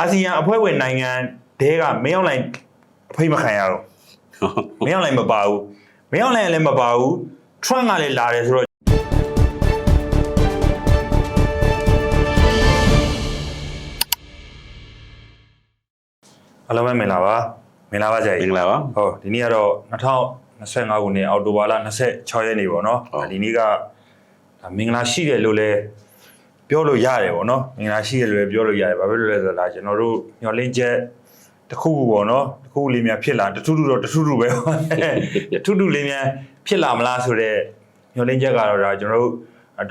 အာဆီယံအဖွဲ့ဝင်နိုင်ငံတဲကမင်းအောင်လိုင်အဖိတ်မခံရတော့မင်းအောင်လိုင်မပါဘူးမင်းအောင်လိုင်လည်းမပါဘူး Trump ကလည်းလာတယ်ဆိုတော့အားလုံးပဲမင်္ဂလာပါမင်္ဂလာပါဆရာမကြီးင်္ဂလာပါဟုတ်ဒီနေ့ကတော့2025ခုနှစ်အောက်တိုဘာလ26ရက်နေ့ပေါ့နော်ဟုတ်ဒီနေ့ကဒါမင်္ဂလာရှိတယ်လို့လည်း ပြောလို့ရတယ်ပေါ့နော်မင်္ဂလာရှိတယ်လို့လည်းပြောလို့ရတယ်ဘာဖြစ်လို့လဲဆိုတော့ဒါကျွန်တော်တို့ညှော်လင်းချက်တစ်ခုခုပေါ့နော်တစ်ခုခုလေးများဖြစ်လာတထူးထူးတော့တထူးထူးပဲတထူးထူးလေးများဖြစ်လာမလားဆိုတော့ညှော်လင်းချက်ကတော့ဒါကျွန်တော်တို့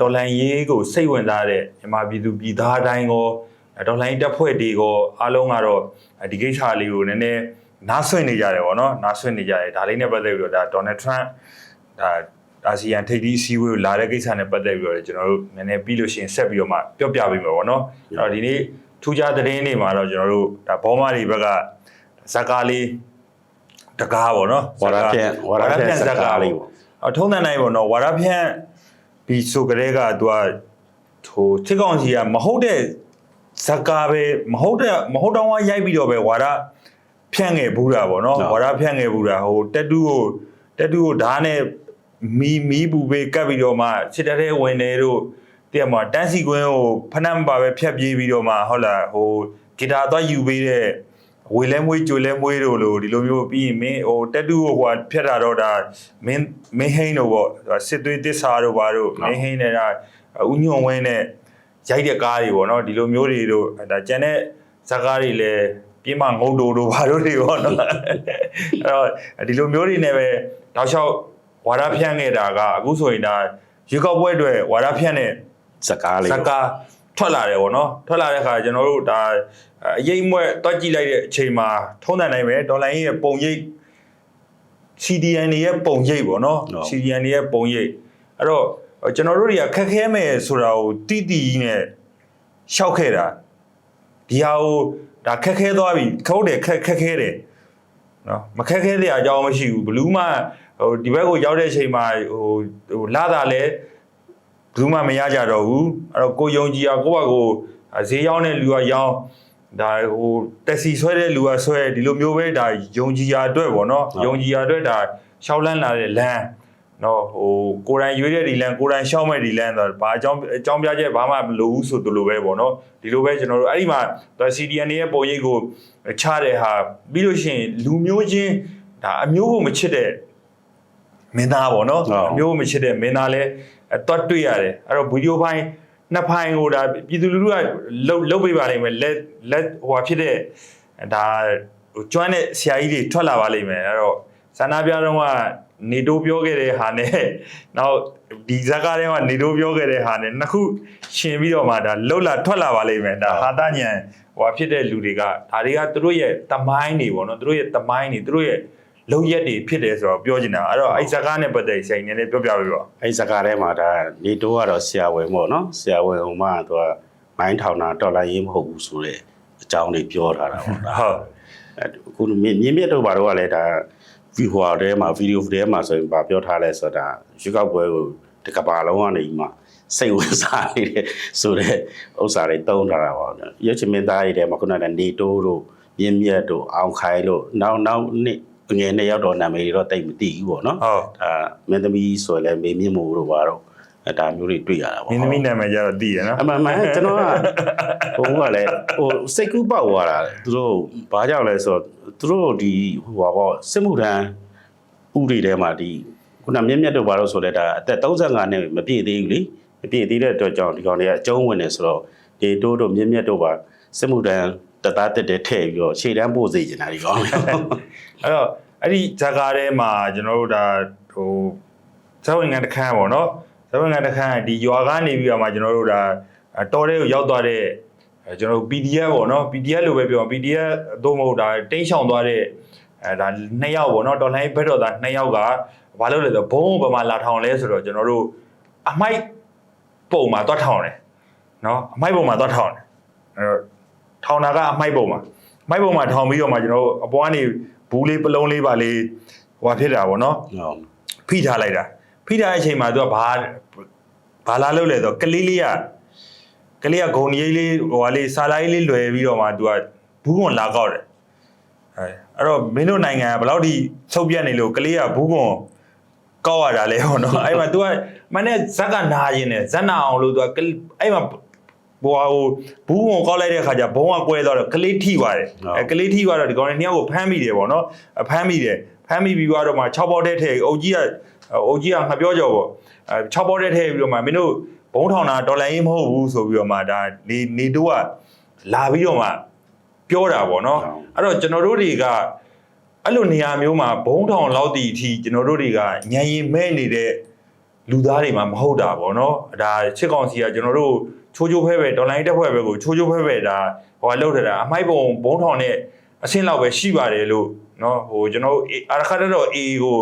တော်လန်ရေးကိုစိတ်ဝင်စားတဲ့မြန်မာပြည်သူပြည်သားတိုင်းကိုတော်လိုင်းတက်ဖွဲ့တွေကိုအားလုံးကတော့ဒီကိစ္စလေးကိုနည်းနည်းနားဆွင့်နေကြတယ်ပေါ့နော်နားဆွင့်နေကြတယ်ဒါလေးနဲ့ပတ်သက်ပြီးတော့ဒါဒေါ်နယ်ထရန့်ဒါ အာဆီယံထိပ်သီးအစည်းအဝေးကိုလာတဲ့ကိစ္စနဲ့ပတ်သက်ပြီးတော့လည်းကျွန်တော်တို့နည်းနည်းပြီးလို့ရှိရင်ဆက်ပြီးတော့မှပြောပြပေးမယ်ပေါ့နော်အဲ့တော့ဒီနေ့ထူးခြားသတင်းတွေမှာတော့ကျွန်တော်တို့ဒါဘောမတွေဘက်ကဇက်ကားလေးတကားပေါ့နော်ဝါရဖြန့်ဝါရဖြန့်ဇက်ကားလေးပေါ့အထုံးတန်တိုင်းပေါ့နော်ဝါရဖြန့်ပြီးဆိုကြတဲ့ကသူကဟိုစစ်ကောင်စီကမဟုတ်တဲ့ဇက်ကားပဲမဟုတ်တဲ့မဟုတ်တော့ဝရိုက်ပြီးတော့ပဲဝါရဖြန့်ငယ်ဘူးတာပေါ့နော်ဟုတ်ဝါရဖြန့်ငယ်ဘူးတာဟိုတက်တူးကိုတက်တူးကိုဓာတ်နဲ့ မီမီပူပေးကပ်ပြီးတော့မှစစ်တပ်ထဲဝင်နေတို့တည့်မှာတန်းစီကွင်းကိုဖနှက်မပါပဲဖြတ်ပြေးပြီးတော့မှဟုတ်လားဟိုဂီတာသွားယူပေးတဲ့ဝေလဲမွေးကြိုလဲမွေးတို့လို့ဒီလိုမျိုးပြီးရင်မင်းဟိုတက်တူးကိုဟိုဖြတ်တာတော့ဒါမင်းမင်းဟိန်းတို့ပေါ့စစ်သွေးတစ္ဆာတို့ဘာတို့မင်းဟိန်းနဲ့ဒါဥညွန့်ဝင်းနဲ့ရိုက်တဲ့ကားတွေပေါ့နော်ဒီလိုမျိုးတွေတို့ဒါကျန်တဲ့ဇာတ်ကားတွေလည်းပြင်းမငုတ်တို့တို့ဘာတို့တွေပေါ့နော်အဲ့တော့ဒီလိုမျိုးတွေနဲ့ပဲတောက်လျှောက် ဝါဒဖြန့်ခဲ့တာကအခုဆိုရင်ဒါရွေးကောက်ပွဲအတွက်ဝါဒဖြန့်တဲ့ဇက်ကားလေးဇက်ကာထွက်လာတယ်ပေါ့နော်ထွက်လာတဲ့အခါကျွန်တော်တို့ဒါအရေးမွဲတွက်ကြည့်လိုက်တဲ့အချိန်မှာထုံးတန်နိုင်ပဲဒေါ်လာရင်းရဲ့ပုံရိပ် CDN တွေရဲ့ပုံရိပ်ပေါ့နော် CDN တွေရဲ့ပုံရိပ်အဲ့တော့ကျွန်တော်တို့တွေကခက်ခဲမယ်ဆိုတာကိုတိတိကြီးနဲ့ရှောက်ခဲ့တာဒီဟာကိုဒါခက်ခဲသွားပြီခုတ်တယ်ခက်ခက်ခဲတယ်နော်မခက်ခဲတဲ့အကြောင်းမရှိဘူးဘလူးမ ဟိုဒီဘက်ကိုရောက်တဲ့အချိန်မှာဟိုဟိုလာတာလဲဘယ်သူမှမရကြတော့ဘူးအဲ့တော့ကိုယုံကြည်ရကိုယ့်ဘက်ကိုဈေးရောက်တဲ့လူကရောင်းဒါဟိုတက်စီဆွဲတဲ့လူကဆွဲဒီလိုမျိုးပဲဒါယုံကြည်ရအတွက်ပေါ့နော်ယုံကြည်ရအတွက်ဒါရှောက်လန်းလာတဲ့လမ်းနော်ဟိုကိုယ်တိုင်ရွေးတဲ့ဒီလမ်းကိုယ်တိုင်ရှောက်မဲ့ဒီလမ်းဆိုတော့ဘာအကြောင်းအကြောင်းပြချက်ဘာမှမလိုဘူးဆိုသူလိုပဲပေါ့နော်ဒီလိုပဲကျွန်တော်တို့အဲ့ဒီမှာဒါ CDN ရဲ့ပုံရိပ်ကိုချတဲ့ဟာပြီးလို့ရှိရင်လူမျိုးချင်းဒါအမျိုးကိုမချစ်တဲ့ မင်းသားပေါ့နော်ဟုတ်အမျိုးမချစ်တဲ့မင်းသားလဲအတွတ်တွေ့ရတယ်အဲ့တော့ဗီဒီယိုဖိုင်နှစ်ဖိုင်ကိုဒါပြည်သူလူထုကလုတ်လုတ်ပေးပါလိမ့်မယ်လက်လက်ဟိုဟာဖြစ်တဲ့ဒါဟိုကျွမ်းတဲ့ဆရာကြီးတွေထွက်လာပါလိမ့်မယ်အဲ့တော့ဆန္ဒပြတော့ကနေတိုးပြောခဲ့တဲ့ဟာနဲ့နောက်ဒီဇက်ကားထဲမှာနေတိုးပြောခဲ့တဲ့ဟာနဲ့နှစ်ခုရှင်ပြီးတော့မှဒါလှုပ်လာထွက်လာပါလိမ့်မယ်ဒါဟာတညံဟိုဟာဖြစ်တဲ့လူတွေကဒါတွေကသူတို့ရဲ့တမိုင်းတွေပေါ့နော်သူတို့ရဲ့တမိုင်းတွေသူတို့ရဲ့ လုံရက်တွေဖြစ်တယ်ဆိုတော့ပြောချင်တာအဲ့တော့အဲ့ဇက်ကားနဲ့ပတ်သက်ဆိုင်နေလည်းပြောပြပေးပါအဲ့ဇက်ကားထဲမှာဒါနေတိုးကတော့ဆရာဝန်ပေါ့နော်ဆရာဝန်ဟိုမှာသူကမိုင်းထောင်တာတော်လိုက်ရေးမဟုတ်ဘူးဆိုတဲ့အကြောင်းတွေပြောထားတာပေါ့ဒါဟုတ်အခုမြင့်မြင့်မြတ်တို့ဘာတို့ကလည်းဒါဗီဟွာထဲမှာဗီဒီယိုထဲမှာဆိုရင်ဗာပြောထားလဲဆိုတာရွေးကောက်ပွဲကိုဒီကဘာလုံးကနေမှစိတ်ဝင်စားနေတဲ့ဆိုတဲ့ဥစ္စာတွေတုံးထားတာပေါ့ရုပ်ချင်မင်းသားတွေထဲမှာခုနကနေတိုးတို့မြင့်မြတ်တို့အောင်ခိုင်တို့နောက်နောက်နှစ် ငယ်နှစ်ယောက်တော့နာမည်တွေတော့တိတ်မသိဘူးပေါ့နော်ဟုတ်ဒါမင်းသမီးဆိုရင်လည်းမေမြင့်မို့တို့ပါတော့အဲဒါမျိုးတွေတွေ့ရတာပေါ့မင်းသမီးနာမည်ကြတော့သိရနော်အမှန်မှန်ကျွန်တော်ကဟိုကလည်းဟိုစိတ်ကူးပေါက်သွားတာလေသူတို့ဘာကြောင့်လဲဆိုတော့သူတို့ဒီဟိုပါပေါ့စစ်မှုထမ်းဥတွေထဲမှာဒီခုနမြင့်မြတ်တို့ဘာလို့ဆိုလဲဒါအသက်35နှစ်မပြည့်သေးဘူးလေမပြည့်သေးတဲ့အတွက်ကြောင့်ဒီကောင်တွေကအကျုံးဝင်နေဆိုတော့ဒီတိုးတို့မြင့်မြတ်တို့ပါစစ်မှုထမ်း တသားတက်တဲ့ထည့်ပြီးတော့ခြေတန်းပို့စေချင်တာဒီကောင်တွေအဲ့တော့အဲ့ဒီဇာကားထဲမှာကျွန်တော်တို့ဒါဟိုဇာဝင်ငံတစ်ခန်းပေါ့နော်ဇာဝင်ငံတစ်ခန်းဒီရွာကနေပြီးတော့မှကျွန်တော်တို့ဒါတော်တဲ့ကိုရောက်သွားတဲ့အဲကျွန်တော်တို့ PDF ပေါ့နော် PDF လို့ပဲပြော PDF သို့မဟုတ်ဒါတိန့်ရှောင်သွားတဲ့အဲဒါနှစ်ယောက်ပေါ့နော်တော်လိုင်းဘက်တော်သားနှစ်ယောက်ကဘာလို့လဲဆိုတော့ဘုံဘယ်မှာလာထောင်လဲဆိုတော့ကျွန်တော်တို့အမိုက်ပုံမှာသွားထောင်တယ်နော်အမိုက်ပုံမှာသွားထောင်တယ်အဲ့တော့ ထောင်တာကအမိုက်ပုံမှာအမိုက်ပုံမှာထောင်ပြီးတော့မှကျွန်တော်တို့အပေါ်ကနေဘူးလေးပလုံးလေးပါလေးဟိုဟာဖြစ်တာပေါ့နော်ဟုတ်ဖိထားလိုက်တာဖိထားတဲ့အချိန်မှာသူကဘာဘာလာလုပ်လဲဆိုတော့ကလေးလေးကကလေးကဂုံကြီးလေးဟိုဟာလေးစာလိုက်လေးလွယ်ပြီးတော့မှသူကဘူးကွန်လာကောက်တယ်အဲအဲ့တော့မင်းတို့နိုင်ငံကဘယ်လောက်ထိချုပ်ပြတ်နေလို့ကလေးကဘူးကွန်ကောက်ရတာလဲဟောနော်အဲ့မှာ तू ကမနေ့ဇက်ကနာရင်နဲ့ဇက်နာအောင်လို့ तू ကအဲ့မှာ ဘွာဟိုဘူးကွန်ကောက်လိုက်တဲ့ခါကျဘုံကကွဲသွားတော့ကလေးထိသွားတယ်အဲကလေးထိသွားတော့ဒီကောင်လေးနှစ်ယောက်ကိုဖမ်းမိတယ်ပေါ့နော်အဖမ်းမိတယ်ဖမ်းမိပြီးတော့မှ6ပေါက်တဲ့ထဲအုပ်ကြီးကအုပ်ကြီးကငါပြောကြောပေါ့အဲ6ပေါက်တဲ့ထဲပြီးတော့မှမင်းတို့ဘုံထောင်တာဒေါ်လာရေးမဟုတ်ဘူးဆိုပြီးတော့မှဒါနေနေတော့ကလာပြီးတော့မှပြောတာပေါ့နော်အဲ့တော့ကျွန်တော်တို့တွေကအဲ့လိုနေရာမျိုးမှာဘုံထောင်လောက်တီအထိကျွန်တော်တို့တွေကညံရင်မဲ့နေတဲ့လူသားတွေမှာမဟုတ်တာပေါ့နော်ဒါချစ်ကောင်စီကကျွန်တော်တို့ ချိုးချိုးဖဲပဲဒေါ်လာရေးတက်ဖွဲ့ပဲကိုချိုးချိုးဖဲပဲဒါဟိုကလောက်ထတာအမိုက်ပုံဘုံထောင်နဲ့အဆင့်လောက်ပဲရှိပါတယ်လို့နော်ဟိုကျွန်တော်တို့အာရခတ်တော့ A ကို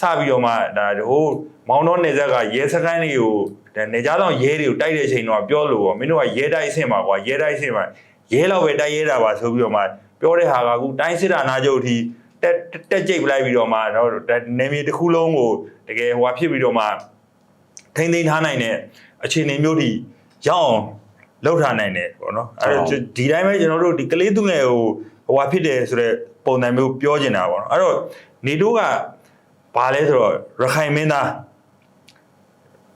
စပြီးတော့မှဒါဟိုမောင်တော်နေဇက်ကရဲစခန်းတွေကိုဒါနေကြတော့ရဲတွေကိုတိုက်တဲ့အချိန်တော့ပြောလို့ပေါ့မင်းတို့ကရဲတိုက်အဆင့်မှာကွာရဲတိုက်အဆင့်မှာရဲလောက်ပဲတိုက်ရဲတာပါဆိုပြီးတော့မှပြောတဲ့ဟာကအခုတိုင်းစစ်တာနာချုပ်အထိတက်တက်ကြိတ်ပလိုက်ပြီးတော့မှတော့နေမြေတစ်ခုလုံးကိုတကယ်ဟိုဖြစ်ပြီးတော့မှထိမ့်သိမ်းထားနိုင်တဲ့အခြေအနေမျိုးထိ ရောက်အောင်လောက်ထားနိုင်တယ်ပေါ့နော်အဲ့တော့ဒီတိုင်းပဲကျွန်တော်တို့ဒီကလေးသူငယ်ကိုဟိုဟာဖြစ်တယ်ဆိုတော့ပုံစံမျိုးပြောချင်တာပေါ့နော်အဲ့တော့နေတို့ကဘာလဲဆိုတော့ရခိုင်မင်းသား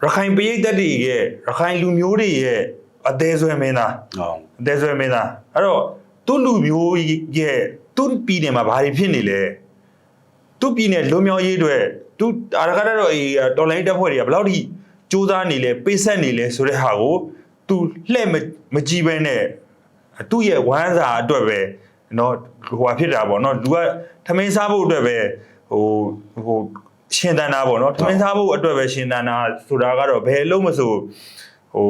ရခိုင်ပရိသတ်တွေရဲ့ရခိုင်လူမျိုးတွေရဲ့အသေးဆွဲမင်းသားဟုတ်အသေးဆွဲမင်းသားအဲ့တော့သူ့လူမျိုးရဲ့သူ့ပြည်နယ်မှာဘာတွေဖြစ်နေလဲသူ့ပြည်နယ်လွန်မြောက်ရေးအတွက်သူအာရခတ်တော့အေးတော်လိုင်းတက်ဖွဲ့တွေကဘယ်လောက်ထိ စူးစမ်းနေလဲပေးဆက်နေလဲဆိုတဲ့ဟာကိုသူလှဲ့မမကြည့်ဘဲနဲ့သူ့ရဲ့ဝမ်းစာအတွက်ပဲเนาะဟိုဟာဖြစ်တာပေါ့เนาะလူကထမင်းစားဖို့အတွက်ပဲဟိုဟိုရှင်တန်တာပေါ့เนาะထမင်းစားဖို့အတွက်ပဲရှင်တန်တာဆိုတာကတော့ဘယ်လုံးမဆိုဟို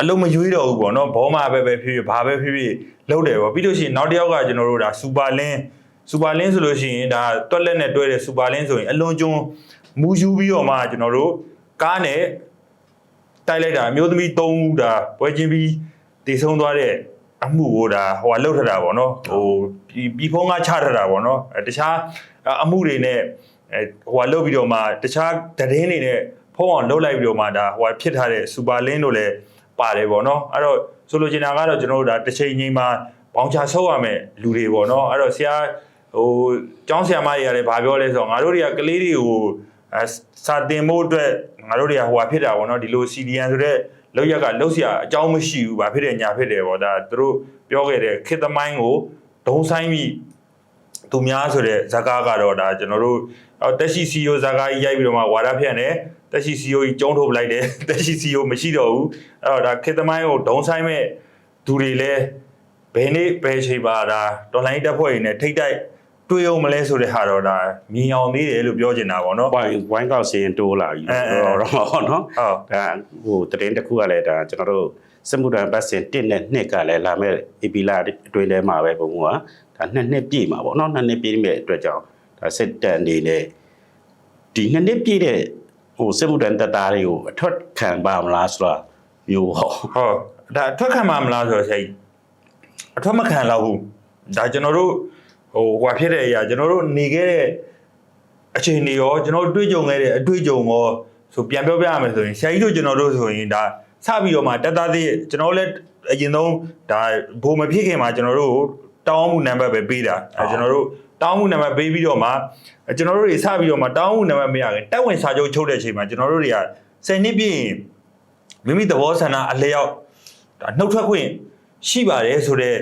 အလုံးမရွေးတော့ဘူးပေါ့နော်ဘောမာပဲပဲဖြစ်ဖြစ်ဘာပဲဖြစ်ဖြစ်လုပ်တယ်ပေါ့ပြီးလို့ရှိရင်နောက်တစ်ယောက်ကကျွန်တော်တို့ဒါစူပါလင်းစူပါလင်းဆိုလို့ရှိရင်ဒါတွက်လက်နဲ့တွဲတဲ့စူပါလင်းဆိုရင်အလွန်ကျွန်းမူယူပြီးတော့မှကျွန်တော်တို့ ကားနဲ့တိုက်လိုက်တာအမျိုးသမီး၃ဦးဒါပွဲချင်းပြီးတည်ဆုံးသွားတဲ့အမှုကိုဒါဟိုကလှုပ်ထတာပေါ့နော်ဟိုပြီးပြီးဖုံးကချထတာပေါ့နော်အဲတခြားအမှုတွေနဲ့အဲဟိုကလှုပ်ပြီးတော့မှတခြားသတင်းတွေနဲ့ဖုံးအောင်လှုပ်လိုက်ပြီးတော့မှဒါဟိုကဖြစ်ထားတဲ့စူပါလင်းတို့လည်းပါတယ်ပေါ့နော်အဲ့တော့ဆိုလိုချင်တာကတော့ကျွန်တော်တို့ဒါတစ်ချိန်ချင်းမှာဘောင်ချဆုပ်ရမယ်လူတွေပေါ့နော်အဲ့တော့ဆရာဟိုကျောင်းဆရာမတွေကလည်းဗာပြောလဲဆိုတော့ငါတို့တွေကကလေးတွေကိုအဲစာတင်ဖို့အတွက် ငါတို့တွေကဟိုဟာဖြစ်တာပေါ့နော်ဒီလို CDN ဆိုတဲ့လောက်ရက်ကလောက်စရာအကြောင်းမရှိဘူးဘာဖြစ်တယ်ညာဖြစ်တယ်ပေါ့ဒါသူတို့ပြောခဲ့တဲ့ခေတ်သမိုင်းကိုဒုံဆိုင်ပြီးသူများဆိုတဲ့ဇာကားကတော့ဒါကျွန်တော်တို့တက်ရှိ CEO ဇာကားကြီးရိုက်ပြီးတော့မှဝါဒဖြန့်တယ်တက်ရှိ CEO ကြီးကျုံးထုတ်ပလိုက်တယ်တက်ရှိ CEO မရှိတော့ဘူးအဲ့တော့ဒါခေတ်သမိုင်းကိုဒုံဆိုင်မဲ့သူတွေလည်းဘယ်နေ့ဘယ်ချိန်ပါဒါတော်လိုင်းတက်ဖွဲ့ရင်းနဲ့ထိတ်တိုက် တွေ့အောင်မလဲဆိုတဲ့ဟာတော့ဒါမြင်အောင်သေးတယ်လို့ပြောချင်တာပေါ့နော်ဝိုင်းဝိုင်းကောက်စရင်တိုးလာပြီအဲအဲတော့တော့ဟုတ်နော်ဟုတ်ဒါဟိုတရင်တစ်ခုကလည်းဒါကျွန်တော်တို့စမှုတန်ပတ်စင်1နဲ့2ကလည်းလာမဲ့ AP လာအတွင်းထဲမှာပဲပုံကဒါနှစ်နှစ်ပြည့်မှာပေါ့နော်နှစ်နှစ်ပြည့်မဲ့အတွက်ကြောင့်ဒါစစ်တပ်အနေနဲ့ဒီနှစ်နှစ်ပြည့်တဲ့ဟိုစမှုတန်တပ်သားတွေကိုအထွတ်ခံပါမလားဆိုတာမျိုးဟောဟုတ်ဒါအထွက်ခံမှာမလားဆိုတော့ဆရာကြီးအထွက်မခံတော့ဘူးဒါကျွန်တော်တို့ ဟိုဟွာဖြစ်တဲ့အရာကျွန်တော်တို့နေခဲ့တဲ့အခြေအနေရောကျွန်တော်တို့တွေ့ကြုံခဲ့တဲ့အတွေ့အကြုံရောဆိုပြန်ပြောပြရမယ်ဆိုရင်ဆရာကြီးတို့ကျွန်တော်တို့ဆိုရင်ဒါစပြီးတော့မှတက်သားသေးကျွန်တော်လည်းအရင်ဆုံးဒါဘိုးမဖြစ်ခင်မှာကျွန်တော်တို့တောင်းမှုနံပါတ်ပဲပေးတာအဲကျွန်တော်တို့တောင်းမှုနံပါတ်ပေးပြီးတော့မှကျွန်တော်တို့တွေစပြီးတော့မှတောင်းမှုနံပါတ်မရခင်တက်ဝင်စာချုပ်ချုပ်တဲ့အချိန်မှာကျွန်တော်တို့တွေက10နှစ်ပြည့်ရင်မိမိသဘောဆန္ဒအလျောက်ဒါနှုတ်ထွက်ခွင့်ရှိပါတယ်ဆိုတော့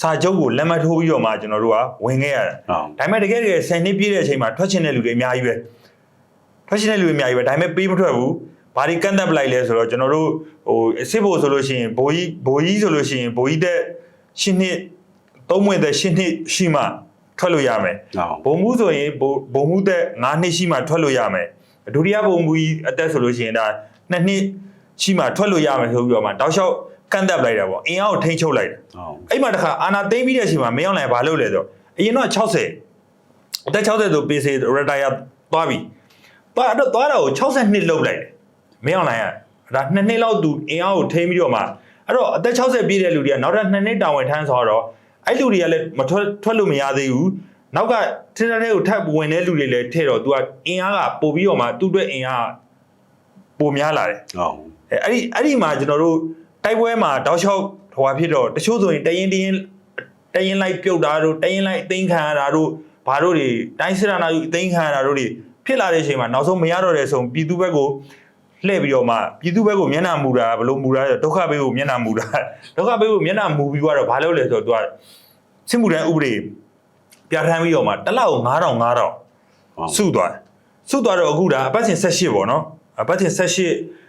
စာချုပ်ကိုလက်မှတ်ထိုးပြီးတော့မှကျွန်တော်တို့ကဝင်ခဲ့ရတာဟုတ်ဒါပေမဲ့တကယ်တကယ်10နှစ်ပြည့်တဲ့အချိန်မှာထွက်ချင်တဲ့လူတွေအများကြီးပဲထွက်ချင်တဲ့လူတွေအများကြီးပဲဒါပေမဲ့ပေးမထွက်ဘူးဘာဒီကန့်သက်ပလိုက်လဲဆိုတော့ကျွန်တော်တို့ဟိုစစ်ဖို့ဆိုလို့ရှိရင်ဘိုးကြီးဘိုးကြီးဆိုလို့ရှိရင်ဘိုးကြီးတဲ့ရှင်းနှစ်သုံးမွေတဲ့ရှင်းနှစ်ရှိမှထွက်လို့ရမယ်ဟုတ်ဘုံမှုဆိုရင်ဘုံဘုံမှုသက်9နှစ်ရှိမှထွက်လို့ရမယ်ဒုတိယဘုံမှုကြီးအသက်ဆိုလို့ရှိရင်ဒါ2နှစ်ရှိမှထွက်လို့ရမယ်ဆိုပြီးတော့မှတောက်လျှောက် ကန့်တက်လိုက်တာပေါ့အင်အားကိုထိန်းချုပ်လိုက်တယ်ဟုတ်အဲ့မှာတခါအာနာသိမ့်ပြီးတဲ့အချိန်မှာမင်းအောင်လိုင်ဘာလုပ်လဲဆိုတော့အရင်တော့60အသက်60ဆို PC retire သွားပြီသွားတော့သွားတာကို62လောက်လိုက်တယ်မင်းအောင်လိုင်ကဒါ2နှစ်လောက်သူအင်အားကိုထိန်းပြီးတော့မှအဲ့တော့အသက်60ပြည့်တဲ့လူတွေကနောက်ထပ်2နှစ်တာဝန်ထမ်းဆိုတော့အဲ့လူတွေကလည်းမထွက်ထွက်လို့မရသေးဘူးနောက်ကထင်းတဲ့ကိုထပ်ဝင်တဲ့လူတွေလည်းထဲတော့ तू ကအင်အားကပို့ပြီးတော့မှသူ့အတွက်အင်အားပိုများလာတယ်ဟုတ်အဲအဲ့ဒီအဲ့ဒီမှာကျွန်တော်တို့ တိုက်ပွဲမှာတောက်လျှောက်ဟိုဟာဖြစ်တော့တချို့ဆိုရင်တရင်တရင်တရင်လိုက်ပြုတ်တာတို့တရင်လိုက်အသိမ်းခံရတာတို့ဘာတို့တွေတိုင်းစရနာယူအသိမ်းခံရတာတို့တွေဖြစ်လာတဲ့အချိန်မှာနောက်ဆုံးမရတော့တဲ့ဆိုပြည်သူဘက်ကိုလှည့်ပြီးတော့မှပြည်သူဘက်ကိုမျက်နှာမူတာဘယ်လိုမူတာလဲဒုက္ခဘေးကိုမျက်နှာမူတာဒုက္ခဘေးကိုမျက်နှာမူပြီးတော့ဘာလုပ်လဲဆိုတော့သူကစစ်မှုထမ်းဥပဒေပြဋ္ဌာန်းပြီးတော့မှတစ်လောက်9000 9000ဟုတ်စုသွားတယ်စုသွားတော့အခုဒါအပတ်စဉ်18ပေါ့နော်အပတ်စဉ်18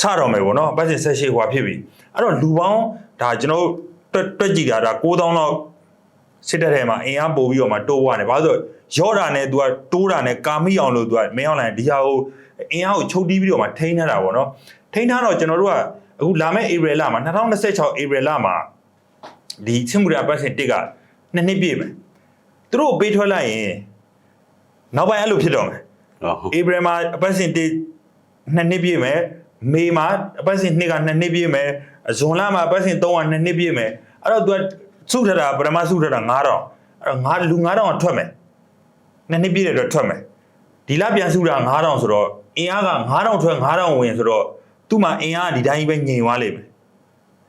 အဲချတော့မယ်ပေါ့နော်အပတ်စဉ်18ဟွာဖြစ်ပြီအဲ့တော့လူပေါင်းဒါကျွန်တော်တို့တွက်တွက်ကြည့်တာဒါ9000လောက်စစ်တပ်ထဲမှာအင်အားပို့ပြီးတော့မှတိုးသွားတယ်ဘာလို့လဲဆိုတော့ရော့တာနဲ့ तू ကတိုးတာနဲ့ကာမိအောင်လို့ तू ကမင်းအောင်လိုင်းဒီဟာကိုအင်အားကိုချုပ်တီးပြီးတော့မှထိန်းထားတာပေါ့နော်ထိန်းထားတော့ကျွန်တော်တို့ကအခုလာမယ့် April လမှာ2026 April လမှာဒီချင်းမူရအပတ်စဉ်1ကနှစ်နှစ်ပြည့်မယ်သူတို့ကိုပေးထွက်လိုက်ရင်နောက်ပိုင်းအဲ့လိုဖြစ်တော့မယ်ဟုတ်ဧပြီမှာအပတ်စဉ်1နှစ်နှစ်ပြည့်မယ် မေမှာအပတ်စဉ်2ကနှစ်နှစ်ပြည့်မယ်ဇွန်လမှာအပတ်စဉ်3ကနှစ်နှစ်ပြည့်မယ်အဲ့တော့ तू စုထတာပထမစုထတာ9000အဲ့တော့ငါလူ9000ကထွက်မယ်နှစ်နှစ်ပြည့်တဲ့အတွက်ထွက်မယ်ဒီလပြန်စုတာ9000ဆိုတော့အင်အားက9000ထွက်9000ဝင်ဆိုတော့သူ့မှာအင်အားကဒီတိုင်းပဲငြိမ်သွားလိမ့်မယ်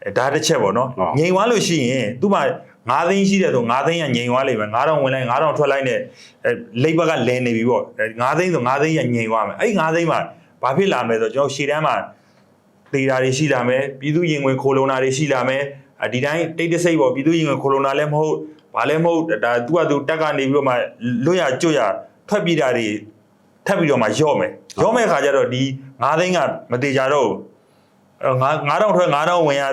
အဲဒါတစ်ချက်ပေါ့နော်ငြိမ်သွားလို့ရှိရင်သူ့မှာ9သိန်းရှိတယ်ဆို9သိန်းကငြိမ်သွားလိမ့်မယ်9000ဝင်လိုက်9000ထွက်လိုက်နဲ့အဲလိပ်ဘက်ကလဲနေပြီပေါ့9သိန်းဆို9သိန်းကငြိမ်သွားမယ်အဲ့ဒီ9သိန်းမှာ ဘာဖြစ်လာမလဲဆိုတော့ကျွန်တော်ရှေ့တန်းမှာတေတာတွေရှိလာမယ်ပြည်သူရင်ဝင်ခိုလုံတာတွေရှိလာမယ်အဒီတိုင်းတိတ်တဆိတ်ပေါ့ပြည်သူရင်ဝင်ခိုလုံတာလည်းမဟုတ်ဘာလည်းမဟုတ်ဒါသူကသူတက်ကနေပြီးတော့မှလွတ်ရကျွတ်ရထွက်ပြေးတာတွေထပ်ပြီးတော့မှရော့မယ်ရော့မဲ့ခါကျတော့ဒီ9သိန်းကမတေကြတော့ဘူးအဲ့တော့ငါ9000ထွက်9000ဝင်ရ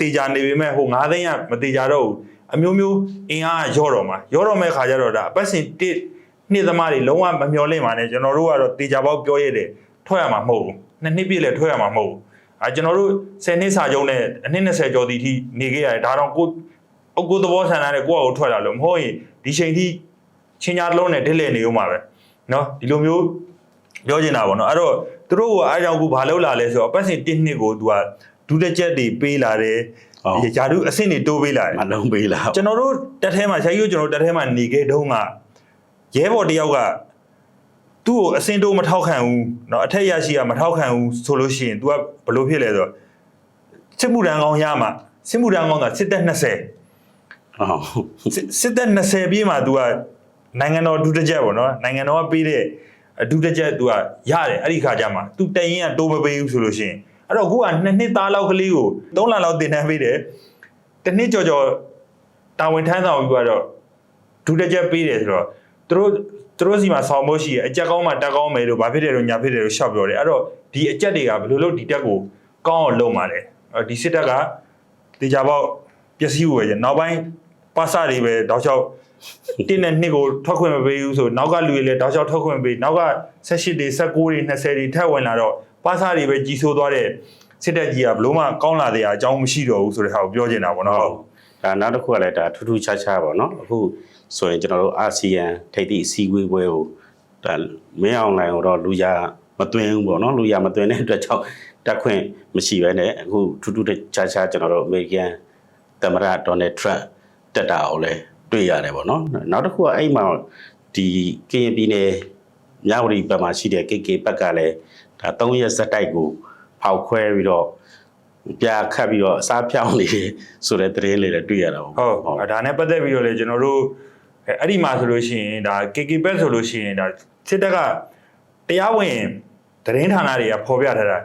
တေချာနေပေမဲ့ဟို9သိန်းကမတေချာတော့ဘူးအမျိုးမျိုးအင်အားကရော့တော့မှာရော့တော့မဲ့ခါကျတော့ဒါအပတ်စဉ်တစ်နှစ်သမားတွေလုံးဝမမျော်လင့်ပါနဲ့ကျွန်တော်တို့ကတော့တေချာပေါက်ပြောရတယ် ထွက်ရမှာမဟုတ်ဘူးနှစ်နှစ်ပြည့်လဲထွက်ရမှာမဟုတ်ဘူးအဲကျွန်တော်တို့10နှစ်စာချုပ်နဲ့အနှစ်20ကျော်တည်ထိနေခဲ့ရတယ်ဒါတော့ကိုအကိုသဘောဆန္ဒနဲ့ကိုယ့်အကိုထွက်လာလို့မဟုတ်ရင်ဒီချိန်ထိချင်းညာတစ်လုံးနဲ့ဒစ်လဲနေဦးမှာပဲเนาะဒီလိုမျိုး ပြောချင်တာပေါ့နော်အဲ့တော့သူတို့ကအားကြောင့်ခုဘာလုပ်လာလဲဆိုတော့ပတ်စင်တစ်နှစ်ကိုသူကဒုတက်ချက်တွေပေးလာတယ် ဟုတ် ယာဒုအဆင့်တွေတိုးပေးလာတယ် မလုံးပေးလား ကျွန်တော်တို့တက်ထဲမှာဆရာကြီးတို့ကျွန်တော်တို့တက်ထဲမှာနေခဲ့တုန်းကရဲဘော်တယောက်က သူ့ကိုအစင်တိုးမထောက်ခံဘူးเนาะအထက်ရရှိကမထောက်ခံဘူးဆိုလို့ရှိရင် तू ကဘယ်လိုဖြစ်လဲဆိုတော့စစ်မှုတန်းကောင်းရမှာစစ်မှုတန်းကောင်းကစစ်သက်20 ဟုတ် စစ်စစ်သက်20ပြည့်မှာ तू ကနိုင်ငံတော်ဒုတက်ချက်ပေါ့နော်နိုင်ငံတော်ကပေးတဲ့အဒုတက်ချက် तू ကရတယ်အဲ့ဒီခါကျမှ तू တရင်ကတိုးမပေးဘူးဆိုလို့ရှိရင်အဲ့တော့အခုကနှစ်နှစ်သားလောက်ကလေးကို3လလောက်တင်တန်းပေးတယ်တစ်နှစ်ကြော်ကြော်တာဝန်ထမ်းဆောင်ပြီးတော့ဒုတက်ချက်ပေးတယ်ဆိုတော့သူတို့ သူတို့စီမှာဆောင်းဖို့ရှိရအကြက်ကောင်းမှတက်ကောင်းမယ်လို့ဘာဖြစ်တယ်လို့ညာဖြစ်တယ်လို့ရှောက်ပြောတယ်အဲ့တော့ဒီအကြက်တွေကဘယ်လိုလုပ်ဒီတက်ကိုကောင်းအောင်လုပ်မှာလဲအဲ့ဒီစစ်တက်ကတေချာပေါက်ပျက်စီးဖို့ပဲကျနောက်ပိုင်းပါစတွေပဲတောက်လျှောက်တင်းနဲ့နှစ်ကိုထွက်ခွင့်မပေးဘူးဆိုနောက်ကလူတွေလည်းတောက်လျှောက်ထွက်ခွင့်မပေးနောက်က18တွေ19တွေ20တွေထပ်ဝင်လာတော့ပါစားတွေပဲကြီးဆိုးသွားတဲ့စစ်တပ်ကြီးကဘလို့မှကောင်းလာတဲ့အကြောင်းမရှိတော့ဘူးဆိုတဲ့ဟာကိုပြောချင်တာပေါ့နော်ဟုတ် ဒါနောက်တစ်ခုကလည်းဒါထူးထူးခြားခြားပေါ့နော်အခုဆိုရင်ကျွန်တော်တို့အာဆီယံထိပ်သီးအစည်းအဝေးပွဲကိုဒါမင်းအောင်လိုင်ကိုတော့လူရမသွင်းဘူးပေါ့နော်လူရမသွင်းတဲ့အတွက်ကြောင့်တက်ခွင့်မရှိဘဲနဲ့အခုထူးထူးခြားခြားကျွန်တော်တို့အမေရိကန်သမ္မတဒေါ်နယ်ထရန့်တက်တာကိုလည်းတွေ့ရတယ်ပေါ့နော်နောက်တစ်ခုကအဲ့မှာဒီကရင်ပြည်နယ်မြဝတီဘက်မှာရှိတဲ့ KK ဘက်ကလည်းဒါ၃ရက်ဇက်တိုက်ကိုဖောက်ခွဲပြီးတော့ ပြခတ်ပြီးတော့အစားပြောင်းနေတယ်ဆိုတဲ့သတင်းလေးလည်းတွေ့ရတာပေါ့ဟုတ်ဒါနဲ့ပတ်သက်ပြီးတော့လေကျွန်တော်တို့အဲအဲ့ဒီမှာဆိုလို့ရှိရင်ဒါ KK Pet ဆိုလို့ရှိရင်ဒါစစ်တပ်ကတရားဝင်သတင်းဌာနတွေကဖော်ပြထားတာ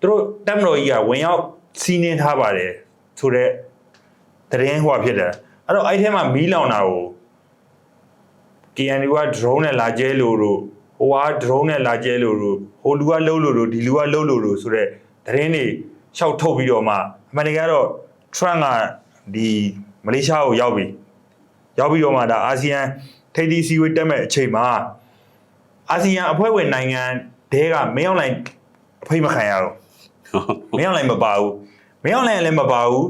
သူတို့တက်မတော်ကြီးကဝင်ရောက်စီးနင်းထားပါတယ်ဆိုတော့သတင်းဟိုဖြစ်တယ်အဲ့တော့အဲ့ထဲမှာမီးလောင်တာကို KNU က drone နဲ့လာကျဲလို့တို့ဟိုက drone နဲ့လာကျဲလို့တို့ဟိုလူကလှုပ်လို့တို့ဒီလူကလှုပ်လို့တို့ဆိုတော့သတင်းတွေ ရှောက်ထုတ်ပြီးတော့မှအမှန်တကယ်တော့ Trump ကဒီမလေးရှားကိုရောက်ပြီရောက်ပြီးတော့မှဒါအာဆီယံထိပ်သီးစည်းဝေးတက်မဲ့အချိန်မှာအာဆီယံအဖွဲ့ဝင်နိုင်ငံတဲကမင်းအောင်လိုင်အဖိတ်မခံရတော့မင်းအောင်လိုင်မပါဘူးမင်းအောင်လိုင်ကလည်းမပါဘူး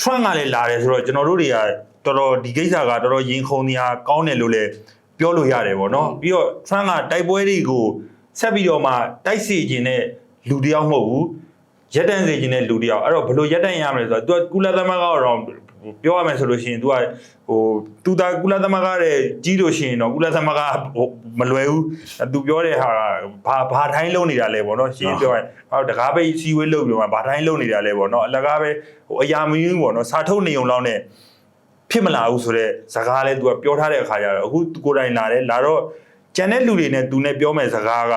Trump ကလည်းလာတယ်ဆိုတော့ကျွန်တော်တို့တွေကတော်တော်ဒီကိစ္စကတော်တော်ရင်ခုန်နေတာကောင်းတယ်လို့လည်းပြောလို့ရတယ်ပေါ့နော်ပြီးတော့ Trump ကတိုက်ပွဲတွေကိုဆက်ပြီးတော့မှတိုက်စီခြင်းနဲ့လူတစ်ယောက်မဟုတ်ဘူး ရက်တန့်စေခြင်းနဲ့လူတစ်ယောက်အဲ့တော့ဘယ်လိုရက်တန့်ရမလဲဆိုတော့ तू ကုလသမဂ္ဂကတော့ပြောရမယ်ဆိုလို့ရှိရင် तू ကဟို तू တာကုလသမဂ္ဂရဲ့ကြီးလို့ရှိရင်တော့ကုလသမဂ္ဂဟိုမလွယ်ဘူး तू ပြောတဲ့ဟာဘာဘာတိုင်းလုံးနေတာလဲပေါ့နော်ရှင်းပြောရင်ဟောတကားပိတ်စီဝေးလုပ်ပြီးတော့ဘာတိုင်းလုံးနေတာလဲပေါ့နော်အလကားပဲဟိုအရာမင်းပေါ့နော်စာထုတ်နေုံလောက်နဲ့ ဖြစ်မလာဘူးဆိုတော့စကားလဲ तू ကပြောထားတဲ့အခါကျတော့အခုကိုယ်တိုင်လာတယ်လာတော့ကျန်တဲ့လူတွေနဲ့ तू နဲ့ပြောမဲ့စကားက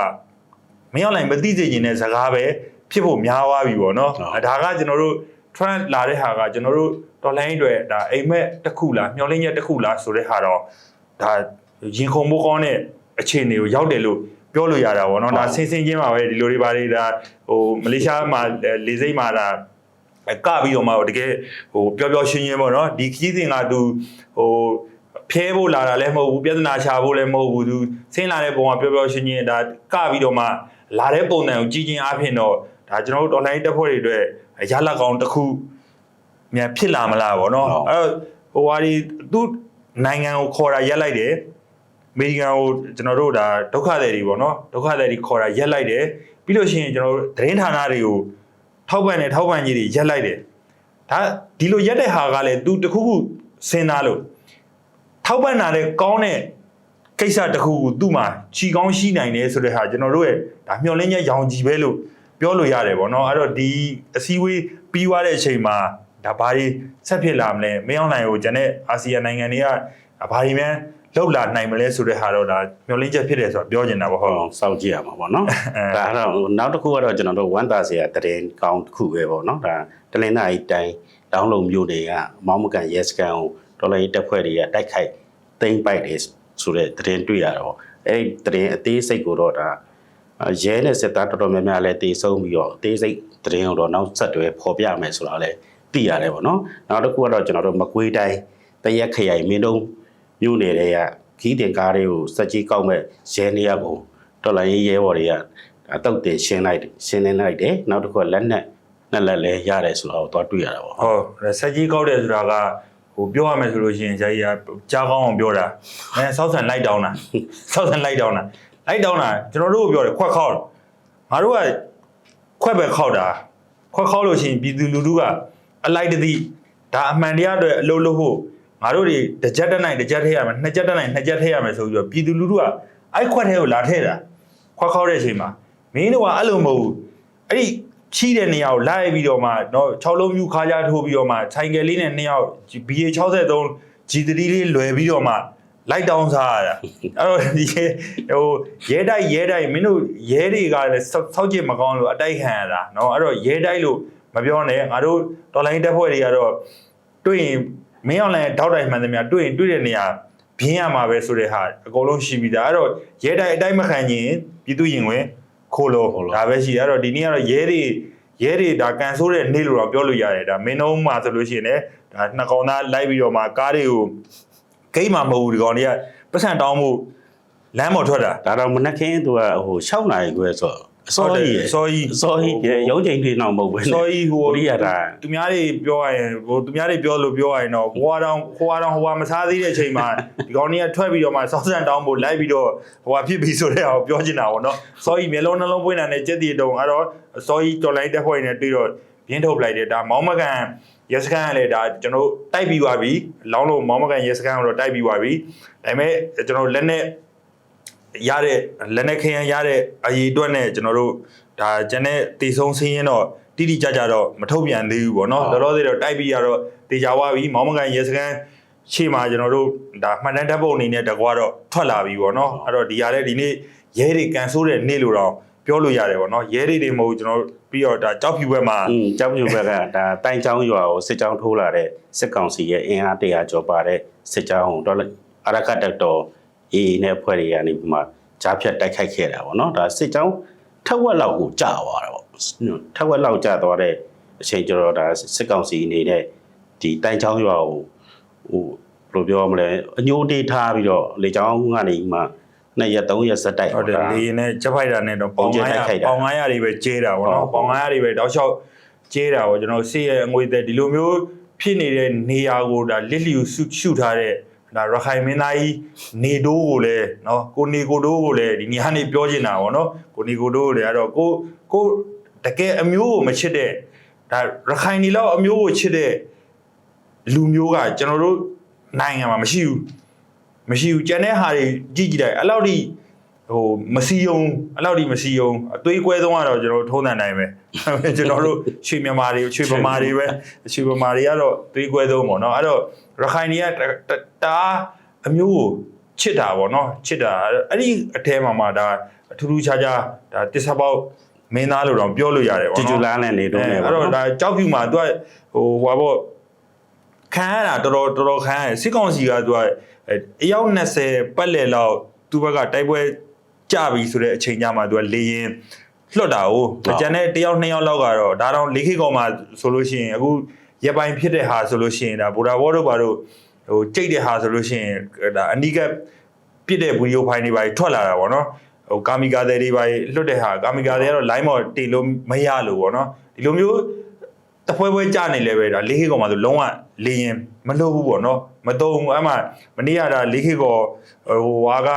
မင်းအောင်လိုက်မသိစေချင်တဲ့စကားပဲ ဖြစ်ဖို့များသွားပြီပေါ့နော်ဟုတ်အဲဒါကကျွန်တော်တို့ trend လာတဲ့ဟာကကျွန်တော်တို့တော်လိုင်းတွေဒါအိမ်မက်တစ်ခုလားမျောလင်းချက်တစ်ခုလားဆိုတဲ့ဟာတော့ဒါရင်ခုန်ဖို့ကောင်းတဲ့အခြေအနေကိုရောက်တယ်လို့ပြောလို့ရတာပေါ့နော်ဒါဆင်းဆင်းချင်းပါပဲဒီလိုတွေပါလေဒါဟိုမလေးရှားမှာလေစိတ်မှာဒါအဲကပြီးတော့မှတကယ်ဟိုပျော်ပျော်ရွှင်ရွှင်ပေါ့နော်ဒီခကြီးစဉ်ကသူဟိုဖဲဖို့လာတာလည်းမဟုတ်ဘူးပြဿနာရှာဖို့လည်းမဟုတ်ဘူးသူဆင်းလာတဲ့ပုံကပျော်ပျော်ရွှင်ရွှင်ဒါကပြီးတော့မှလာတဲ့ပုံစံကိုကြည်ချင်းအားဖြင့်တော့ ဒါကျွန်တော်တို့ online တက်ဖွဲ့တွေအတွက်ရလက်ကောင်တစ်ခုမြန်ဖြစ်လာမလားပေါ့နော်ဟုတ်အဲ့တော့ဟိုဟာဒီသူနိုင်ငံကိုခေါ်တာရက်လိုက်တယ်အမေရိကန်ကိုကျွန်တော်တို့ဒါဒုက္ခသည်တွေပေါ့နော်ဒုက္ခသည်တွေခေါ်တာရက်လိုက်တယ်ပြီးလို့ရှိရင်ကျွန်တော်တို့သတင်းဌာနတွေကိုထောက်ပံ့တယ်ထောက်ပံ့ကြီးတွေရက်လိုက်တယ်ဒါဒီလိုရက်တဲ့ဟာကလည်း तू တခုခုစဉ်းစားလို့ထောက်ပံ့တာလည်းကောင်းတဲ့ကိစ္စတစ်ခုခုသူ့မှာချီကောင်းရှိနိုင်တယ်ဆိုတဲ့ဟာကျွန်တော်တို့ရဲ့ဒါမျှော်လင့်ချက်ရောင်ကြီးပဲလို့ ပြောလို့ရတယ်ပေါ့နော်အဲ့တော့ဒီအစည်းအဝေးပြီးသွားတဲ့အချိန်မှာဒါဘာတွေဆက်ဖြစ်လာမလဲမင်းအောင်နိုင်ကိုကျွန်တဲ့အာဆီယံနိုင်ငံတွေကဘာတွေများလောက်လာနိုင်မလဲဆိုတဲ့ဟာတော့ဒါမျှော်လင့်ချက်ဖြစ်တယ်ဆိုတော့ပြောနေတာပေါ့ဟောဟုတ်စောင့်ကြည့်ရမှာပေါ့နော်အဲဒါတော့နောက်တစ်ခုကတော့ကျွန်တော်တို့ဝမ်းသာစရာတရင်ကောင်းတစ်ခုပဲပေါ့နော်ဒါတလင်းနာရီတိုင်းတောင်းလုံမျိုးတွေကမောင်းမကန်ရဲစကန်ကိုဒေါ်လာရေးတက်ဖွဲ့တွေကတိုက်ခိုက်သိမ့်ပိုက်တယ်ဆိုတဲ့တရင်တွေ့ရတော့အဲ့ဒီတရင်အသေးစိတ်ကိုတော့ဒါ ရဲနဲ့စစ်သားတော်တော်များများလည်းတေဆုံးပြီးတော့အသေးစိတ်တရင်ကိုတော့နောက်ဆက်တွဲပေါ်ပြမယ်ဆိုတာလည်းသိရတယ်ပေါ့နော်နောက်တစ်ခုကတော့ကျွန်တော်တို့မကွေးတိုင်းတရက်ခရိုင်မင်းတုံးမြို့နယ်တွေကခီးတင်ကားတွေကိုစက်ကြီးကောက်မဲ့ရဲနေရပုံတော်လိုင်းရေးရဲဘော်တွေကအတုတ်တင်ရှင်းလိုက်တယ်ရှင်းလင်းလိုက်တယ်နောက်တစ်ခုကလက်နဲ့နဲ့လက်လဲရတယ်ဆိုတော့သွားတွေ့ရတာပေါ့ဟုတ်ဆက်ကြီးကောက်တယ်ဆိုတာကဟိုပြောရမယ်ဆိုလို့ရှိရင်ဂျာကြီးကကြားကောင်းအောင်ပြောတာအဲဆောက်ဆန်လိုက်တောင်းတာဆောက်ဆန်လိုက်တောင်းတာ လိုက်တောင်းတာကျွန်တော်တို့ပြောတယ်ခွက်ခောက်ငါတို့ကခွက်ပဲခောက်တာခွက်ခောက်လို့ရှိရင်ပြည်သူလူထုကအလိုက်တသိဒါအမှန်တရားတွေအလုပ်လုပ်ဖို့ငါတို့တွေတစ်ချက်တက်နိုင်တစ်ချက်ထည့်ရမယ်နှစ်ချက်တက်နိုင်နှစ်ချက်ထည့်ရမယ်ဆိုပြီးတော့ပြည်သူလူထုကအဲ့ခွက်ထဲကိုလာထည့်တာခွက်ခောက်တဲ့အချိန်မှာမင်းတို့ကအဲ့လိုမဟုတ်ဘူးအဲ့ဒီချီးတဲ့နေရာကိုလိုက်ပြီးတော့မှတော့6လုံးမြူခါးကြထိုးပြီးတော့မှဆိုင်ကယ်လေးနဲ့နှစ်ယောက် BA63 G3 လေးလွယ်ပြီးတော့မှ လိုက်တောင်းစားရတာအဲ့တော့ဒီဟိုရဲတိုက်ရဲတိုက်မင်းတို့ရဲတွေကလည်းစောက်ကြည့်မကောင်းလို့အတိုက်ခံရတာเนาะအဲ့တော့ရဲတိုက်လို့မပြောနဲ့ငါတို့ဒေါ်လာရင်းတက်ဖွဲ့တွေကတော့တွေ့ရင်မင်းအောင်လိုင်းထောက်တိုင်မှန်သမျှတွေ့ရင်တွေ့တဲ့နေရာဘင်းရမှာပဲဆိုတဲ့ဟာအကုန်လုံးရှိပြီးသားအဲ့တော့ရဲတိုက်အတိုက်မခံရင်ပြည်သူရင်ဝင်ခိုးလို့ဒါပဲရှိတယ်အဲ့တော့ဒီနေ့ကတော့ရဲတွေရဲတွေဒါကန်ဆိုးတဲ့နေ့လို့တော့ပြောလို့ရတယ်ဒါမင်းတို့မှဆိုလို့ရှိရင်လည်းဒါနှစ်ကောင်သားလိုက်ပြီးတော့မှကားတွေကို ဂိမ်းမှာမဟုတ်ဘူးဒီကောင်တွေကပတ်စံတောင်းမှုလမ်းပေါ်ထွက်တာဒါတော့မနက်ခင်းသူကဟို6နာရီခွဲဆိုတော့အစောကြီးရယ်အစောကြီးအစောကြီးရယ်ရုံးချိန်တွေတော့မဟုတ်ဘူးစောကြီးဟိုရိယတာသူများတွေပြောရရင်ဟိုသူများတွေပြောလို့ပြောရရင်တော့ဟိုကတော့ဟိုကတော့ဟိုကမစားသေးတဲ့အချိန်မှာဒီကောင်တွေကထွက်ပြီးတော့မှစောက်စံတောင်းဖို့လိုက်ပြီးတော့ဟိုကဖြစ်ပြီးဆိုတဲ့ဟာကိုပြောချင်တာပေါ့နော်စောကြီးမျိုးလုံးနှလုံးပွင့်တာနဲ့ကြက်တီတုံအဲ့တော့စောကြီးတော်လိုင်းတက်ဖွဲ့နေတွေ့တော့ပြင်းထုတ်ပလိုက်တယ်ဒါမောင်းမကန် ရဲစခန်းကလည်းဒါကျွန်တော်တိုက်ပြီးသွားပြီလောင်းလို့မောင်းမကန်ရဲစခန်းကတော့တိုက်ပြီးသွားပြီဒါပေမဲ့ကျွန်တော်လက်နဲ့ရတဲ့လက်နဲ့ခရမ်းရတဲ့အရေးအတွက်နဲ့ကျွန်တော်တို့ဒါကျန်တဲ့တေဆုံးစင်းရင်တော့တိတိကျကျတော့မထုတ်ပြန်သေးဘူးပေါ့နော်ဟုတ်လောလောဆယ်တော့တိုက်ပြီးရတော့တေချာဝါပြီမောင်းမကန်ရဲစခန်းရှေ့မှာကျွန်တော်တို့ဒါမှန်တမ်းတပ်ဖို့အနေနဲ့တကွာတော့ထွက်လာပြီပေါ့နော်အဲ့တော့ဒီရတဲ့ဒီနေ့ရဲတွေကန်ဆိုးတဲ့နေ့လို့တော့ ပြောလို့ရတယ်ပေါ့နော်ရဲတွေတွေမဟုတ်ဘူးကျွန်တော်တို့ပြီးတော့ဒါကြောက်ဖြူဘက်မှာอืมကြောက်ပြူဘက်ကဒါတိုင်ချောင်းရွာကိုစစ်ကြောင်းထိုးလာတဲ့စစ်ကောင်စီရဲ့အင်အား100ကျော်ပါတဲ့စစ်ကြောင်းကိုတော့အရကတက်တော်အေးနဲ့ဖွဲ့တွေကနေပြီးမှဂျားဖြတ်တိုက်ခိုက်ခဲ့တာပေါ့နော်ဒါစစ်ကြောင်းထက်ဝက်လောက်ကိုကြာသွားတာပေါ့ထက်ဝက်လောက်ကြာသွားတဲ့အချိန်ကျတော့ဒါစစ်ကောင်စီအနေနဲ့ဒီတိုင်ချောင်းရွာကိုဟိုဘယ်လိုပြောမလဲအညိုတေးထားပြီးတော့လေချောင်းကနေမှ နှစ်ရက်သုံးရက်ဆက်တိုက်ဟုတ်တယ်ဒါလေနဲ့ချက်ဖိုက်တာနဲ့တော့ပေါင်ပုံကျက်တိုက်ခိုက်900တာပေါင်900တွေပဲကျဲတာဗောနော်ဟုတ်ပေါင်900တွေပဲတောက်လျှောက်ကျဲတာဗောကျွန်တော်ဆေးရအငွေသက်ဒီလိုမျိုးဖြစ်နေတဲ့နေရာကိုဒါလစ်လျူရှုရှုထားတဲ့ဒါရခိုင်မင်းသားကြီးနေတိုးကိုလည်းနော်ကိုနေကိုတိုးကိုလည်းဒီနေရာနေပြောချင်တာဗောနော်ကိုနေကိုတိုးကိုလည်းအဲ့တော့ကိုကိုတကယ်အမျိုးကိုမချစ်တဲ့ဒါရခိုင်နေလောက်အမျိုးကိုချစ်တဲ့လူမျိုးကကျွန်တော်တို့နိုင်ငံမှာမရှိဘူး မရှိဘူးကျန်တဲ့ဟာတွေကြည့်ကြည့်လိုက်အဲ့လောက်ထိဟဟိုမစီယုံအဲ့လောက်ဒီမစီယုံအသွေးကွဲဆုံးကတော့ကျွန်တော်တို့ထုံးတန်နိုင်ပဲကျွန်တော်တို့ရွှေမြန်မာတွေရွှေဗမာတွေပဲရွှေဗမာတွေကတော့သွေးကွဲဆုံးပေါ့နော်အဲ့တော့ရခိုင်တွေကတတအားအမျိုးကိုချစ်တာပေါ့နော်ချစ်တာအဲ့ဒီအထဲမှာမှဒါအထူးထူးခြားခြားဒါတစ္ဆပေါက်မင်းသားလို့တော့ပြောလို့ရတယ်ပေါ့ဂျူနော်ဂျူလန်းနဲ့နေတော့နေအဲ့ပေါ့တော့နော်ဒါကြောက်ဖြူမှာသူကဟိုဟွာပေါ့ခံရတာတော်တော်တော်တော်ခံရတယ်စစ်ကောင်စီကသူက အယောက်20ပတ်လည်လောက်သူဘက်ကတိုက်ပွဲကြပြီဆိုတဲ့အချိန်ကြမှာသူကလေရင်လွတ်တာကိုကျန်တဲ့တယောက်နှစ်ယောက်လောက်ကတော့ဒါတော့လေးခေတ်ကောင်မှာဆိုလို့ရှိရင်အခုရပိုင်းဖြစ်တဲ့ဟာဆိုလို့ရှိရင်ဒါဘူရာဘောတို့ဘာတို့ဟိုကြိတ်တဲ့ဟာဆိုလို့ရှိရင်ဒါအနီးကပ်ပြစ်တဲ့ဗီဒီယိုဖိုင်တွေပါထွက်လာတာပေါ့နော်ဟိုကာမီကာတွေတွေပါလွတ်တဲ့ဟာကာမီကာတွေကတော့ line မော်တင်လို့မရလို့ပေါ့နော်ဒီလိုမျိုး တပွဲပွဲကြနေလဲပဲဒါလေးခေတ်ကောင်မှာဆိုလုံးဝလေရင်မလို့ဘူးပေါ့နော်မတုံဘူးအဲ့မှာမနေ့ကဒါလေးခေတ်ကောင်ဟိုဟာက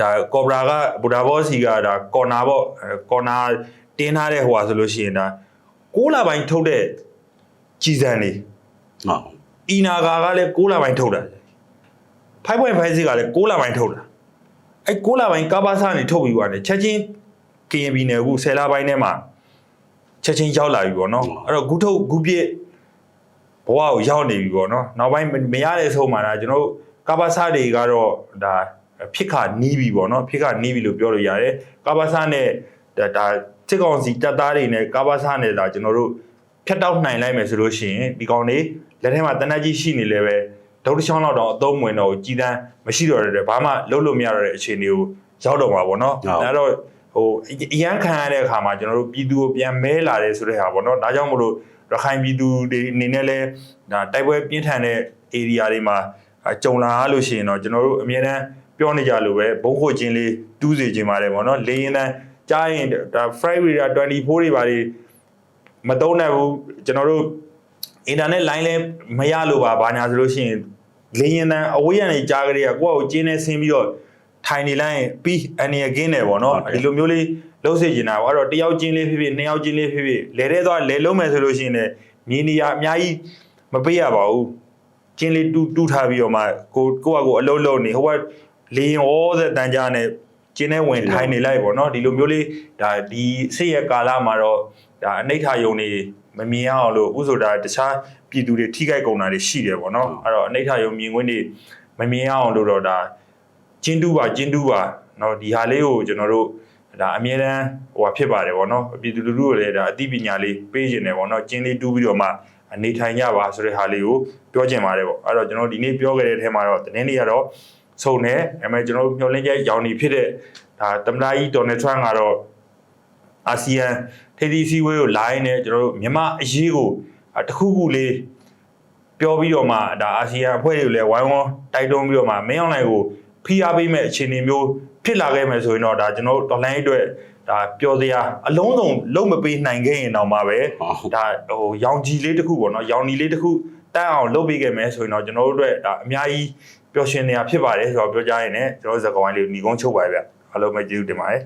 ဒါကော်ဘရာကဘူဒါဘောစီကဒါကော်နာပေါ့ကော်နာတင်းထားတဲ့ဟိုဟာဆိုလို့ရှိရင်ဒါ6လပိုင်းထုတ်တဲ့ကြီးစံနေဟုတ်အီနာဂါကလည်း6လပိုင်းထုတ်တာ5.5စီကလည်း6လပိုင်းထုတ်တာအဲ့6လပိုင်းကာဘာဆာနေထုတ်ပြီးသွားတယ်ချက်ချင်း KNB နယ်အခု10လပိုင်းထဲမှာ ချက်ချင်းရောက်လာပြီပေါ့နော်အဲ့တော့ဂုထုတ်ဂုပြစ်ဘဝကိုရောက်နေပြီပေါ့နော်နောက်ပိုင်းမရတဲ့အဆုံးမှာဒါကျွန်တော်တို့ကာဘာဆာတွေကတော့ဒါဖြစ်ခါနီးပြီပေါ့နော်ဖြစ်ခါနီးပြီလို့ပြောလို့ရတယ်ကာဘာဆာနဲ့ဒါဒါစစ်ကောင်စီတပ်သားတွေနဲ့ကာဘာဆာနဲ့ဒါကျွန်တော်တို့ဖြတ်တောက်နိုင်လိုက်မယ်ဆိုလို့ရှိရင်ဒီကောင်တွေလက်ထဲမှာတနက်ကြီးရှိနေလဲပဲဒုတ်တစ်ချောင်းလောက်တော့အသုံးဝင်တော့ကြီးတန်းမရှိတော့တဲ့ဘာမှလုပ်လို့မရတော့တဲ့အခြေအနေကိုရောက်တော့မှာပေါ့နော်အဲ့တော့ ဟိုအရန်ခံရတဲ့အခါမှာကျွန်တော်တို့ပြည်သူကိုပြန်မဲလာတယ်ဆိုတဲ့ဟာပေါ့နော်ဒါကြောင့်မလို့ရခိုင်ပြည်သူတွေအနေနဲ့လဲဒါတိုက်ပွဲပြင်းထန်တဲ့ area တွေမှာကြုံလာလို့ရှိရင်တော့ကျွန်တော်တို့အများအားပြောနေကြလို့ပဲဘုံခိုချင်းလေးတူးစီခြင်းပါတယ်ပေါ့နော်လေရင်တန်းကြားရင်ဒါ Friday 24တွေပါတွေမတုံးနိုင်ဘူးကျွန်တော်တို့ internet line လဲမရလို့ပါဘာညာဆိုလို့ရှိရင်လေရင်တန်းအဝေးရနေကြားကြရကိုယ့်ကိုကျင်းနေဆင်းပြီးတော့ ထိုင်နေလိုက်ရင်ပြီးအနေရကင်းတယ်ပေါ့နော်ဒီလိုမျိုးလေးလုံးစေချင်တာပေါ့အဲ့တော့တယောက်ချင်းလေးဖြစ်ဖြစ်နှစ်ယောက်ချင်းလေးဖြစ်ဖြစ်လဲတဲ့သွားလဲလုံးမယ်ဆိုလို့ရှိရင်လည်းမြေနေရအများကြီးမပေးရပါဘူးချင်းလေးတူးတူးထားပြီးတော့မှကိုကိုကကိုအလုံးလုံးနေဟိုကလေရင်ဩတဲ့တန်ကြားနဲ့ကျင်းနဲ့ဝင်ထိုင်နေလိုက်ပေါ့နော်ဒီလိုမျိုးလေးဒါဒီစိတ်ရကာလမှာတော့ဒါအနိဋ္ဌာယုံနေမမြင်ရအောင်လို့ဥဆိုတာတခြားပြည်သူတွေထိခိုက်ကုန်တာတွေရှိတယ်ပေါ့နော်အဲ့တော့အနိဋ္ဌာယုံမြင်ကွင်းတွေမမြင်ရအောင်လို့တော့ဒါ ကျင်းတူးပါကျင်းတူးပါเนาะဒီဟာလေးကိုကျွန်တော်တို့ဒါအမြဲတမ်းဟိုဟာဖြစ်ပါတယ်ဗောနော်ပြည်သူလူထုကိုလည်းဒါအသိပညာလေးပေးခြင်းတယ်ဗောနော်ကျင်းလေးတူးပြီးတော့မှအနေထိုင်ကြပါဆိုတဲ့ဟာလေးကိုပြောချင်ပါတယ်ဗောအဲ့တော့ကျွန်တော်ဒီနေ့ပြောခဲ့တဲ့အထဲမှာတော့တင်းလေးကတော့စုံတယ်ဒါပေမဲ့ကျွန်တော်တို့မျှော်လင့်ချက်ရောင်နေဖြစ်တဲ့ဒါသမ္မတကြီးဒေါ်နယ်ထရန့်ကတော့အာဆီယံထိပ်သီးစည်းဝေးကိုလာရင်းနဲ့ကျွန်တော်တို့မြန်မာအရေးကိုတစ်ခုခုလေး ပြောပြီးတော့မှဒါအာဆီယံအဖွဲ့တွေကိုလည်းဝိုင်းဝန်းတိုက်တွန်းပြီးတော့မှမင်းအောင်လှိုင်ကို ဖိအားပေးမဲ့အခြေအနေမျိုးဖြစ်လာခဲ့မယ်ဆိုရင်တော့ဒါကျွန်တော်တို့တော်လိုင်းအတွက်ဒါပြောစရာအလုံးစုံလုံးမပေးနိုင်ခဲ့ရင်တော့မှပဲဒါဟိုရောင်ကြီးလေးတစ်ခုပေါ့နော်ရောင်နီလေးတစ်ခုတက်အောင်လုပ်ပေးခဲ့မယ်ဆိုရင်တော့ကျွန်တော်တို့အတွက်ဒါအများကြီးပျော်ရွှင်နေရဖြစ်ပါတယ်ဆိုတော့ပြောကြရင်လည်းကျွန်တော်တို့ဇာတ်ကောင်လေးကိုညီကုန်းချုပ်ပါဗျအားလုံးပဲကျေးဇူးတင်ပါတယ်